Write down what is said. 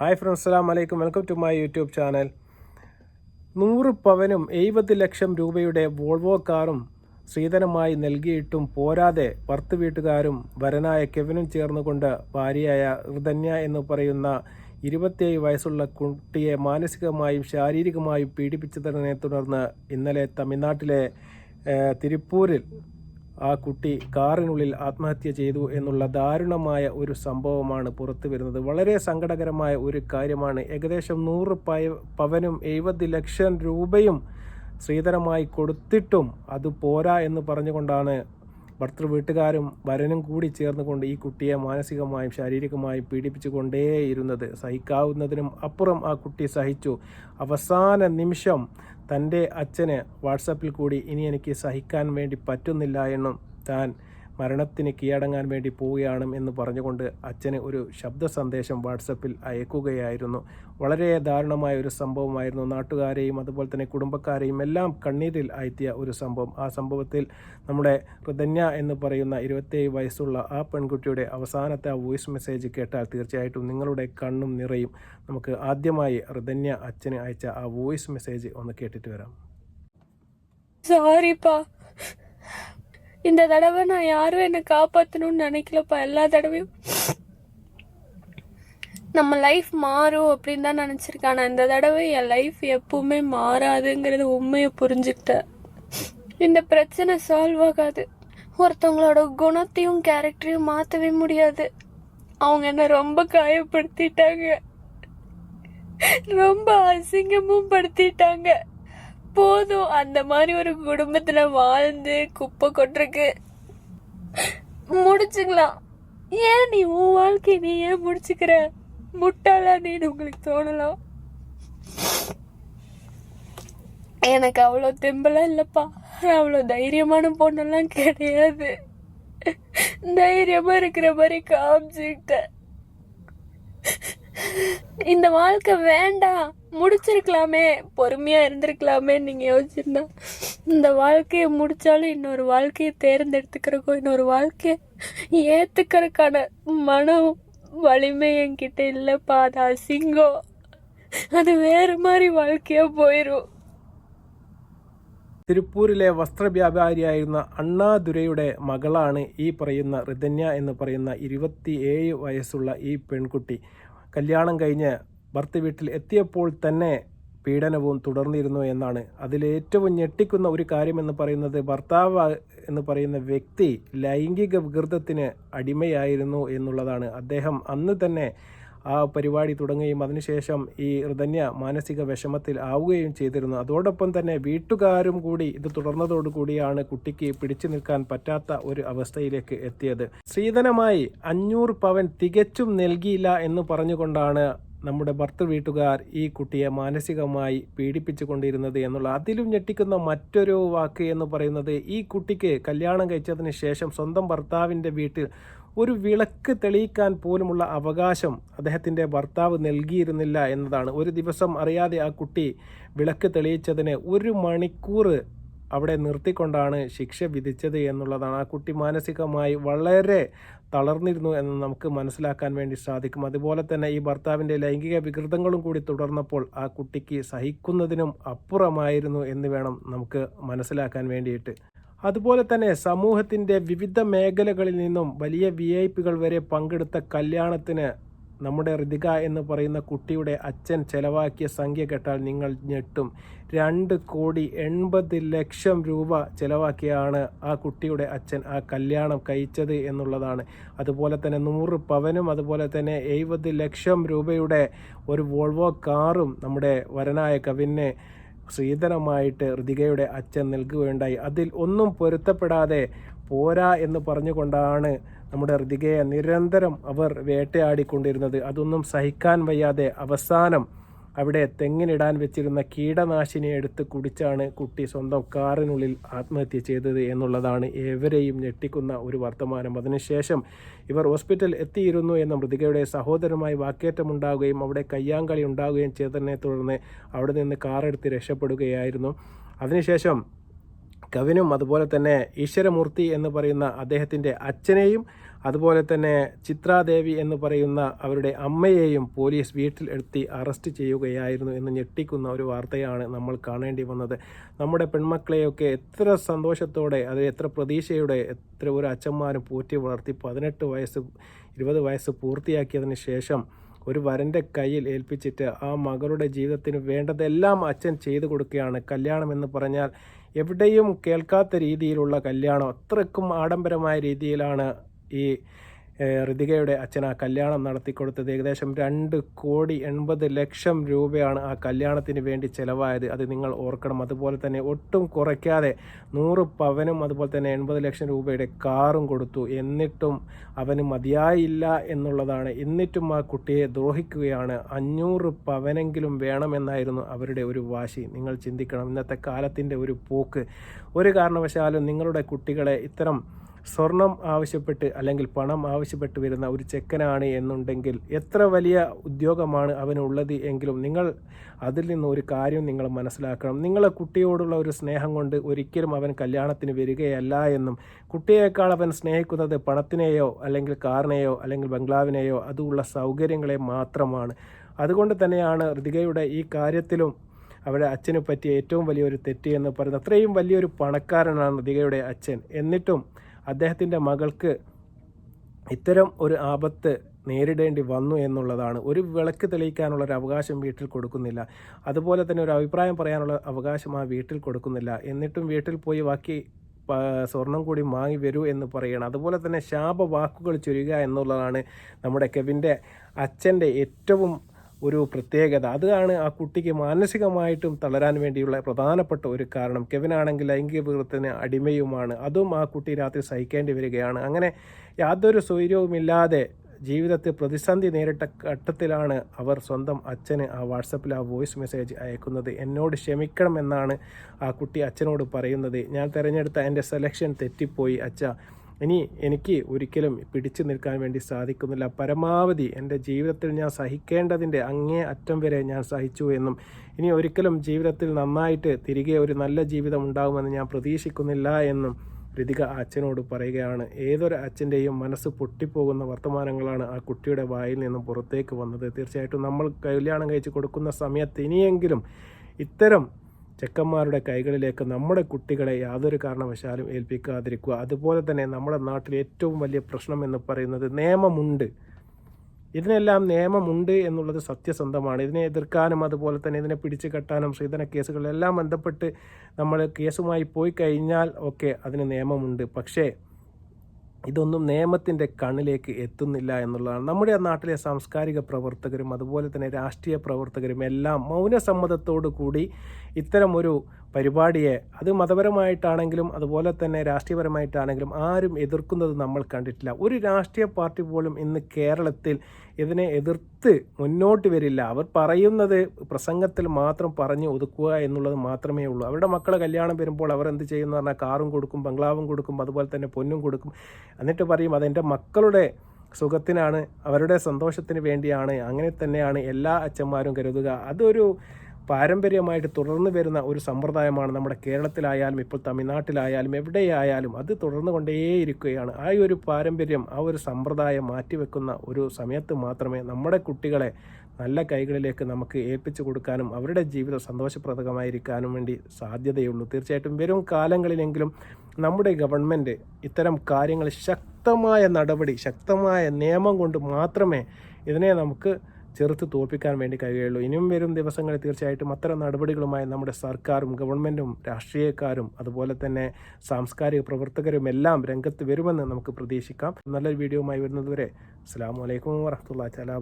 Hi friends അസ്സാം വലൈക്കും welcome to my YouTube channel. നൂറ് പവനും എഴുപത് ലക്ഷം രൂപയുടെ വോൾവോ കാറും സ്ത്രീധനമായി നൽകിയിട്ടും പോരാതെ ഭർത്ത് വീട്ടുകാരും വരനായ കെവിനും ചേർന്നുകൊണ്ട് ഭാര്യയായ ഋതന്യ എന്ന് പറയുന്ന ഇരുപത്തിയേഴ് വയസ്സുള്ള കുട്ടിയെ മാനസികമായും ശാരീരികമായും പീഡിപ്പിച്ചതിനെ തുടർന്ന് ഇന്നലെ തമിഴ്നാട്ടിലെ തിരുപ്പൂരിൽ ആ കുട്ടി കാറിനുള്ളിൽ ആത്മഹത്യ ചെയ്തു എന്നുള്ള ദാരുണമായ ഒരു സംഭവമാണ് പുറത്തു വരുന്നത്. വളരെ സങ്കടകരമായ ഒരു കാര്യമാണ്. ഏകദേശം നൂറ് പയ പവനും എഴുപത് ലക്ഷം രൂപയും ശ്രീധരമായി കൊടുത്തിട്ടും അത് പോരാ എന്ന് പറഞ്ഞുകൊണ്ടാണ് ഭർത്തൃ വീട്ടുകാരും വരനും കൂടി ചേർന്നുകൊണ്ട് ഈ കുട്ടിയെ മാനസികമായും ശാരീരികമായും പീഡിപ്പിച്ചുകൊണ്ടേയിരുന്നത്. സഹിക്കാവുന്നതിനും അപ്പുറം ആ കുട്ടി സഹിച്ചു. അവസാന നിമിഷം തന്റെ അച്ഛന് വാട്സപ്പിൽ കൂടി ഇനി എനിക്ക് സഹിക്കാൻ വേണ്ടി പറ്റുന്നില്ല എന്നും താൻ മരണത്തിന് കീഴടങ്ങാൻ വേണ്ടി പോവുകയാണ് എന്ന് പറഞ്ഞുകൊണ്ട് അച്ഛന് ഒരു ശബ്ദ സന്ദേശം വാട്സപ്പിൽ അയക്കുകയായിരുന്നു. വളരെ ദാരുണമായ ഒരു സംഭവമായിരുന്നു. നാട്ടുകാരെയും അതുപോലെ തന്നെ കുടുംബക്കാരെയും എല്ലാം കണ്ണീരിൽ അയത്തിയ ഒരു സംഭവം. ആ സംഭവത്തിൽ നമ്മുടെ ഹൃദന്യ എന്ന് പറയുന്ന ഇരുപത്തേഴ് വയസ്സുള്ള ആ പെൺകുട്ടിയുടെ അവസാനത്തെ ആ വോയിസ് മെസ്സേജ് കേട്ടാൽ തീർച്ചയായിട്ടും നിങ്ങളുടെ കണ്ണും നിറയും. നമുക്ക് ആദ്യമായി ഹൃദന്യ അച്ഛന് അയച്ച ആ വോയിസ് മെസ്സേജ് ഒന്ന് കേട്ടിട്ട് വരാം. இந்த தடவை நான் யாரும் என்னை காப்பாற்றணும்னு நினைக்கலப்பா. எல்லா தடவையும் நம்ம லைஃப் மாறும் அப்படின்னு தான் நினச்சிருக்கேன். ஆனால் இந்த தடவை என் லைஃப் எப்பவுமே மாறாதுங்கிறது உண்மையை புரிஞ்சுக்கிட்டேன். இந்த பிரச்சனை சால்வ் ஆகாது. ஒருத்தவங்களோட குணத்தையும் கேரக்டரையும் மாற்றவே முடியாது. அவங்க என்ன ரொம்ப காயப்படுத்திட்டாங்க. ரொம்ப அசிங்கமும் படுத்திட்டாங்க. போதும். அந்த மாதிரி ஒரு குடும்பத்துல வாழ்ந்து குப்பை கொட்டுருக்கு முடிச்சுக்கலாம். ஏன் நீ உன் வாழ்க்கை நீ ஏன் முடிச்சுக்கிற? முட்டாளா நீன்னு உங்களுக்கு தோணலாம் எனக்கு அவ்வளோ தெம்பலாம் இல்லைப்பா. அவ்வளோ தைரியமான பொண்ணெல்லாம் கிடையாது. தைரியமா இருக்கிற மாதிரி காமிச்சுக்கிட்டேன். இந்த வாழ்க்கை வேண்டாம். முடிச்சிருக்கலாமே பொறுமையா இருந்திருக்கலாமே நீங்க யோசிச்சிருந்தா இந்த வாழ்க்கையை முடிச்சாலும் இன்னொரு வாழ்க்கையை தேர்ந்தெடுத்துக்கிறக்கோ இன்னொரு வாழ்க்கையை ஏத்துக்கிறதுக்கான மனம் வலிமை என்கிட்ட இல்லப்பா அது அசிங்கம் அது வேற மாதிரி வாழ்க்கையா போயிரும் തിരുപ്പൂരിലെ വസ്ത്രവ്യാപാരിയായിരുന്ന അണ്ണാദുരയുടെ മകളാണ് ഈ പറയുന്ന ഋതന്യ എന്ന് പറയുന്ന ഇരുപത്തിയേഴ് വയസ്സുള്ള ഈ പെൺകുട്ടി കല്യാണം കഴിഞ്ഞ് ഭർത്ത വീട്ടിൽ എത്തിയപ്പോൾ തന്നെ പീഡനവും തുടർന്നിരുന്നു എന്നാണ്. അതിലേറ്റവും ഞെട്ടിക്കുന്ന ഒരു കാര്യം എന്ന് പറയുന്നത് ഭർത്താവ് എന്ന് പറയുന്ന വ്യക്തി ലൈംഗിക വികൃതത്തിന് അടിമയായിരുന്നു എന്നുള്ളതാണ്. അദ്ദേഹം അന്ന് തന്നെ ആ പരിപാടി തുടങ്ങുകയും അതിനുശേഷം ഈ ഋതന്യ മാനസിക വിഷമത്തിൽ ആവുകയും ചെയ്തിരുന്നു. അതോടൊപ്പം തന്നെ വീട്ടുകാരും കൂടി ഇത് തുടർന്നതോടുകൂടിയാണ് കുട്ടിക്ക് പിടിച്ചു നിൽക്കാൻ പറ്റാത്ത ഒരു അവസ്ഥയിലേക്ക് എത്തിയത്. സ്ത്രീധനമായി അഞ്ഞൂറ് പവൻ തികച്ചും നൽകിയില്ല എന്ന് പറഞ്ഞുകൊണ്ടാണ് നമ്മുടെ ഭർത്തൃ വീട്ടുകാർ ഈ കുട്ടിയെ മാനസികമായി പീഡിപ്പിച്ചു കൊണ്ടിരുന്നത് എന്നുള്ള അതിലും ഞെട്ടിക്കുന്ന മറ്റൊരു വാക്ക് എന്ന് പറയുന്നത് ഈ കുട്ടിക്ക് കല്യാണം കഴിച്ചതിന് ശേഷം സ്വന്തം ഭർത്താവിന്റെ വീട്ടിൽ ഒരു വിളക്ക് തെളിയിക്കാൻ പോലുമുള്ള അവകാശം അദ്ദേഹത്തിന്റെ ഭർത്താവ് നൽകിയിരുന്നില്ല എന്നതാണ്. ഒരു ദിവസം അറിയാതെ ആ കുട്ടി വിളക്ക് തെളിയിച്ചതിന് ഒരു മണിക്കൂർ അവിടെ നിർത്തിക്കൊണ്ടാണ് ശിക്ഷ വിധിച്ചത് എന്നുള്ളതാണ്. ആ കുട്ടി മാനസികമായി വളരെ തളർന്നിരുന്നു എന്ന് നമുക്ക് മനസ്സിലാക്കാൻ വേണ്ടി സാധിക്കും. അതുപോലെ തന്നെ ഈ ഭർത്താവിന്റെ ലൈംഗിക വികൃതങ്ങളും കൂടി തുടർന്നപ്പോൾ ആ കുട്ടിക്ക് സഹിക്കുന്നതിനും അപ്പുറമായിരുന്നു എന്ന് വേണം നമുക്ക് മനസ്സിലാക്കാൻ വേണ്ടിയിട്ട്. അതുപോലെ തന്നെ സമൂഹത്തിന്റെ വിവിധ മേഖലകളിൽ നിന്നും വലിയ വി ഐ പികൾ വരെ പങ്കെടുത്ത കല്യാണത്തിന് നമ്മുടെ ഋതിക എന്ന് പറയുന്ന കുട്ടിയുടെ അച്ഛൻ ചെലവാക്കിയ സംഖ്യ കേട്ടാൽ നിങ്ങൾ ഞെട്ടും. രണ്ട് കോടി എൺപത് ലക്ഷം രൂപ ചെലവാക്കിയാണ് ആ കുട്ടിയുടെ അച്ഛൻ ആ കല്യാണം കഴിച്ചത് എന്നുള്ളതാണ്. അതുപോലെ തന്നെ നൂറ് പവനും അതുപോലെ തന്നെ എഴുപത് ലക്ഷം രൂപയുടെ ഒരു വോൾവോ കാറും നമ്മുടെ വരനായ കവിനെ ശ്രീധരമായിട്ട് ഋതികയുടെ അച്ഛൻ നൽകുകയുണ്ടായി. അതിൽ ഒന്നും പൊരുത്തപ്പെടാതെ പോരാ എന്ന് പറഞ്ഞുകൊണ്ടാണ് നമ്മുടെ ഋതികയെ നിരന്തരം അവർ വേട്ടയാടിക്കൊണ്ടിരുന്നത്. അതൊന്നും സഹിക്കാൻ വയ്യാതെ അവസാനം അവിടെ തെങ്ങിനിടാൻ വെച്ചിരുന്ന കീടനാശിനി എടുത്ത് കുടിച്ചാണ് കുട്ടി സ്വന്തം കാറിനുള്ളിൽ ആത്മഹത്യ ചെയ്തത് എന്നുള്ളതാണ് ഏവരെയും ഞെട്ടിക്കുന്ന ഒരു വർത്തമാനം. അതിനുശേഷം ഇവർ ഹോസ്പിറ്റൽ എത്തിയിരുന്നു എന്ന മൃതികയുടെ സഹോദരമായി വാക്കേറ്റമുണ്ടാകുകയും അവിടെ കയ്യാങ്കളി ഉണ്ടാവുകയും ചെയ്തതിനെ തുടർന്ന് അവിടെ നിന്ന് കാറെടുത്ത് രക്ഷപ്പെടുകയായിരുന്നു. അതിനുശേഷം കവിനും അതുപോലെ തന്നെ ഈശ്വരമൂർത്തി എന്ന് പറയുന്ന അദ്ദേഹത്തിന്റെ അച്ഛനെയും അതുപോലെ തന്നെ ചിത്രാദേവി എന്ന് പറയുന്ന അവരുടെ അമ്മയെയും പോലീസ് വീട്ടിൽ എത്തി അറസ്റ്റ് ചെയ്യുകയായിരുന്നു എന്ന് ഞെട്ടിക്കുന്ന ഒരു വാർത്തയാണ് നമ്മൾ കാണേണ്ടി വന്നത്. നമ്മുടെ പെൺമക്കളെയൊക്കെ എത്ര സന്തോഷത്തോടെ അത് എത്ര പ്രതീക്ഷയോടെ എത്ര ഒരു അച്ഛന്മാരും പോറ്റി വളർത്തി പതിനെട്ട് വയസ്സ് ഇരുപത് വയസ്സ് പൂർത്തിയാക്കിയതിന് ശേഷം ഒരു വരന്റെ കയ്യിൽ ഏൽപ്പിച്ചിട്ട് ആ മകളുടെ ജീവിതത്തിന് വേണ്ടതെല്ലാം അച്ഛൻ ചെയ്തു കൊടുക്കുകയാണ്. കല്യാണം എന്ന് പറഞ്ഞാൽ എവിടെയും കേൾക്കാത്ത രീതിയിലുള്ള കല്യാണം അത്രയ്ക്കും ആഡംബരമായ രീതിയിലാണ് ഈ ഋതികയുടെ അച്ഛൻ ആ കല്യാണം നടത്തിക്കൊടുത്തത് ഏകദേശം രണ്ട് കോടി എൺപത് ലക്ഷം രൂപയാണ് ആ കല്യാണത്തിന് വേണ്ടി ചിലവായത്. അത് നിങ്ങൾ ഓർക്കണം. അതുപോലെ തന്നെ ഒട്ടും കുറയ്ക്കാതെ നൂറ് പവനും അതുപോലെ തന്നെ എൺപത് ലക്ഷം രൂപയുടെ കാറും കൊടുത്തു. എന്നിട്ടും അവന് മതിയായില്ല എന്നുള്ളതാണ്. എന്നിട്ടും ആ കുട്ടിയെ ദ്രോഹിക്കുകയാണ്. അഞ്ഞൂറ് പവനെങ്കിലും വേണമെന്നായിരുന്നു അവരുടെ ഒരു വാശി. നിങ്ങൾ ചിന്തിക്കണം. ഇന്നത്തെ കാലത്തിന്റെ ഒരു പോക്ക്. ഒരു കാരണവശാലും നിങ്ങളുടെ കുട്ടികളെ ഇത്തരം സ്വർണം ആവശ്യപ്പെട്ട് അല്ലെങ്കിൽ പണം ആവശ്യപ്പെട്ട് വരുന്ന ഒരു ചെക്കനാണ് എന്നുണ്ടെങ്കിൽ എത്ര വലിയ ഉദ്യോഗമാണ് അവനുള്ളത് എങ്കിലും നിങ്ങൾ അതിൽ നിന്ന് ഒരു കാര്യം നിങ്ങൾ മനസ്സിലാക്കണം. നിങ്ങളെ കുട്ടിയോടുള്ള ഒരു സ്നേഹം കൊണ്ട് ഒരിക്കലും അവൻ കല്യാണത്തിന് വരികയല്ല എന്നും കുട്ടിയേക്കാൾ അവൻ സ്നേഹിക്കുന്നത് പണത്തിനെയോ അല്ലെങ്കിൽ കാറിനെയോ അല്ലെങ്കിൽ ബംഗ്ലാവിനെയോ അതുള്ള സൗകര്യങ്ങളെ മാത്രമാണ്. അതുകൊണ്ട് തന്നെയാണ് ഋതികയുടെ ഈ കാര്യത്തിലും അവരുടെ അച്ഛന് പറ്റിയ ഏറ്റവും വലിയൊരു തെറ്റ് എന്ന് പറയുന്നത്. അത്രയും വലിയൊരു പണക്കാരനാണ് ഋതികയുടെ അച്ഛൻ. എന്നിട്ടും അദ്ദേഹത്തിന്റെ മകൾക്ക് ഇത്തരം ഒരു ആപത്ത് നേരിടേണ്ടി വന്നു എന്നുള്ളതാണ്. ഒരു വിളക്ക് തെളിയിക്കാനുള്ള ഒരു അവകാശം വീട്ടിൽ കൊടുക്കുന്നില്ല. അതുപോലെ തന്നെ ഒരു അഭിപ്രായം പറയാനുള്ള അവകാശം ആ വീട്ടിൽ കൊടുക്കുന്നില്ല. എന്നിട്ടും വീട്ടിൽ പോയി ബാക്കി സ്വർണം കൂടി വാങ്ങി വരൂ എന്ന് പറയണം. അതുപോലെ തന്നെ ശാപവാക്കുകൾ വാക്കുകൾ ചൊരിയുക എന്നുള്ളതാണ് നമ്മുടെ കെവിന്റെ അച്ഛന്റെ ഏറ്റവും ഒരു പ്രത്യേകത. അതാണ് ആ കുട്ടിക്ക് മാനസികമായിട്ടും തളരാൻ വേണ്ടിയുള്ള പ്രധാനപ്പെട്ട ഒരു കാരണം. കെവിനാണെങ്കിൽ ലൈംഗിക വികൃതത്തിന് അടിമയുമാണ്. അതും ആ കുട്ടി രാത്രി സഹിക്കേണ്ടി വരികയാണ്. അങ്ങനെ യാതൊരു സ്വൈര്യവുമില്ലാതെ ജീവിതത്തിൽ പ്രതിസന്ധി നേരിട്ട ഘട്ടത്തിലാണ് അവർ സ്വന്തം അച്ഛന് ആ വാട്സപ്പിൽ ആ വോയിസ് മെസ്സേജ് അയക്കുന്നത്. എന്നോട് ക്ഷമിക്കണം എന്നാണ് ആ കുട്ടി അച്ഛനോട് പറയുന്നത്. ഞാൻ തിരഞ്ഞെടുത്ത എന്റെ സെലക്ഷൻ തെറ്റിപ്പോയി അച്ഛ. ഇനി എനിക്ക് ഒരിക്കലും പിടിച്ചു നിൽക്കാൻ വേണ്ടി സാധിക്കുന്നില്ല. പരമാവധി എന്റെ ജീവിതത്തിൽ ഞാൻ സഹിക്കേണ്ടതിന്റെ അങ്ങേ അറ്റം വരെ ഞാൻ സഹിച്ചു എന്നും. ഇനി ഒരിക്കലും ജീവിതത്തിൽ നന്നായിട്ട് തിരികെ ഒരു നല്ല ജീവിതം ഉണ്ടാകുമെന്ന് ഞാൻ പ്രതീക്ഷിക്കുന്നില്ല എന്നും ഋതിക അച്ഛനോട് പറയുകയാണ്. ഏതൊരു അച്ഛന്റെയും മനസ്സ് പൊട്ടിപ്പോകുന്ന വർത്തമാനങ്ങളാണ് ആ കുട്ടിയുടെ വായിൽ നിന്നും പുറത്തേക്ക് വന്നത്. തീർച്ചയായിട്ടും നമ്മൾ കല്യാണം കഴിച്ച് കൊടുക്കുന്ന സമയത്ത് ഇനിയെങ്കിലും ഇത്തരം ചെക്കന്മാരുടെ കൈകളിലേക്ക് നമ്മുടെ കുട്ടികളെ യാതൊരു കാരണവശാലും ഏൽപ്പിക്കാതിരിക്കുക. അതുപോലെ തന്നെ നമ്മുടെ നാട്ടിൽ ഏറ്റവും വലിയ പ്രശ്നം എന്ന് പറയുന്നത് നിയമമുണ്ട്. ഇതിനെല്ലാം നിയമമുണ്ട് എന്നുള്ളത് സത്യസന്ധമാണ്. ഇതിനെ എതിർക്കാനും അതുപോലെ തന്നെ ഇതിനെ പിടിച്ചു കെട്ടാനും ശ്രീധന കേസുകളിലെല്ലാം ബന്ധപ്പെട്ട് നമ്മൾ കേസുമായി പോയി കഴിഞ്ഞാൽ ഒക്കെ അതിന് നിയമമുണ്ട്. പക്ഷേ ഇതൊന്നും നിയമത്തിന്റെ കണ്ണിലേക്ക് എത്തുന്നില്ല എന്നുള്ളതാണ്. നമ്മുടെ നാട്ടിലെ സാംസ്കാരിക പ്രവർത്തകരും അതുപോലെ തന്നെ രാഷ്ട്രീയ പ്രവർത്തകരും എല്ലാം മൗനസമ്മതത്തോടു കൂടി ഇത്തരമൊരു പരിപാടിയെ അത് മതപരമായിട്ടാണെങ്കിലും അതുപോലെ തന്നെ രാഷ്ട്രീയപരമായിട്ടാണെങ്കിലും ആരും എതിർക്കുന്നത് നമ്മൾ കണ്ടിട്ടില്ല. ഒരു രാഷ്ട്രീയ പാർട്ടി പോലും ഇന്ന് കേരളത്തിൽ ഇതിനെ എതിർത്ത് മുന്നോട്ട് വരില്ല. അവർ പറയുന്നത് പ്രസംഗത്തിൽ മാത്രം പറഞ്ഞു ഒതുക്കുക എന്നുള്ളത് മാത്രമേ ഉള്ളൂ. അവരുടെ മക്കളെ കല്യാണം വരുമ്പോൾ അവർ എന്ത് ചെയ്യുന്നു പറഞ്ഞാൽ കാറും കൊടുക്കും ബംഗ്ലാവും കൊടുക്കും അതുപോലെ തന്നെ പൊന്നും കൊടുക്കും. എന്നിട്ട് പറയും അതെന്റെ മക്കളുടെ സുഖത്തിനാണ് അവരുടെ സന്തോഷത്തിന് വേണ്ടിയാണ് അങ്ങനെ തന്നെയാണ് എല്ലാ അച്ഛന്മാരും കരുതുക. അതൊരു പാരമ്പര്യമായിട്ട് തുടർന്ന് വരുന്ന ഒരു സമ്പ്രദായമാണ് നമ്മുടെ കേരളത്തിലായാലും ഇപ്പോൾ തമിഴ്നാട്ടിലായാലും എവിടെയായാലും അത് തുടർന്നു കൊണ്ടേയിരിക്കുകയാണ് ആ ഒരു പാരമ്പര്യം ആ ഒരു സമ്പ്രദായം മാറ്റിവെക്കുന്ന ഒരു സമയത്ത് മാത്രമേ നമ്മുടെ കുട്ടികളെ നല്ല കൈകളിലേക്ക് നമുക്ക് ഏൽപ്പിച്ചു കൊടുക്കാനും അവരുടെ ജീവിതം സന്തോഷപ്രദമായിരിക്കാനും വേണ്ടി സാധ്യതയുള്ളൂ. തീർച്ചയായിട്ടും വരും കാലങ്ങളിലെങ്കിലും നമ്മുടെ ഗവൺമെന്റ് ഇത്തരം കാര്യങ്ങൾ ശക്തമായ നടപടി ശക്തമായ നിയമം കൊണ്ട് മാത്രമേ ഇതിനെ നമുക്ക് ചെറുത്ത് തോൽപ്പിക്കാൻ വേണ്ടി കഴിയുള്ളൂ. ഇനിയും വരും ദിവസങ്ങളിൽ തീർച്ചയായിട്ടും അത്തരം നടപടികളുമായി നമ്മുടെ സർക്കാരും ഗവൺമെന്റും രാഷ്ട്രീയക്കാരും അതുപോലെ തന്നെ സാംസ്കാരിക പ്രവർത്തകരും എല്ലാം രംഗത്ത് വരുമെന്ന് നമുക്ക് പ്രതീക്ഷിക്കാം. നല്ലൊരു വീഡിയോയുമായി വരുന്നതുവരെ അസ്സാം വലൈക്കും വാഹത്തുള്ള ചലാ